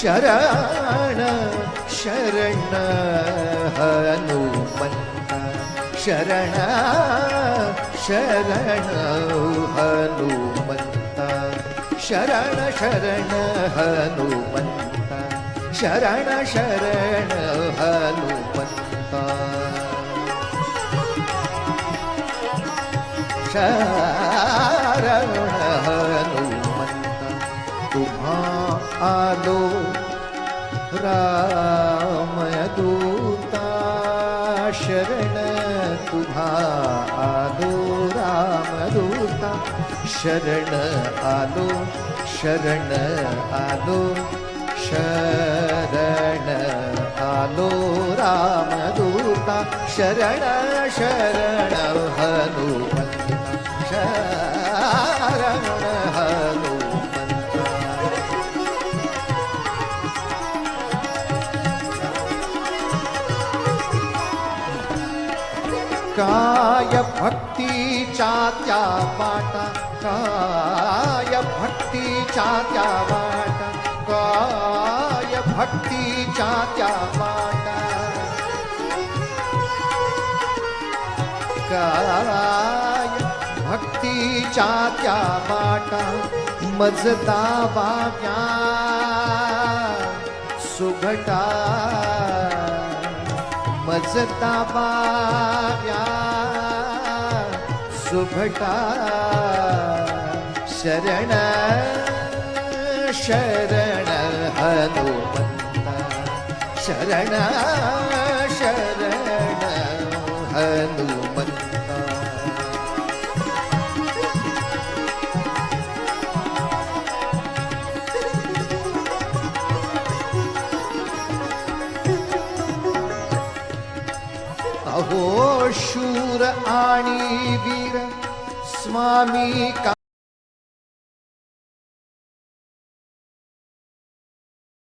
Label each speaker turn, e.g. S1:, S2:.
S1: शरण शरण हनुमंता शरण शरण हनुमंता शरण शरण हनुमंता शरण शरण हनुमंता शरण हनुमंता तुम्हा आलो रामदूता, शरण तुम्हा आलो रामदूता शरण आलो शरण आलो शरण आलो, रामदूता, शरण शरण हनुमंता, शरण काय भक्तीच्या त्या वाटा काय भक्तीच्या त्या वाटा काय भक्तीच्या त्या वाटा काय भक्तीच्या त्या वाटा मजदा बाव्या सुघटा। मजता बाव्या सुभटा शरण शरण हनुमंता शरण शरण अहो शूर आणि वीर स्वामी का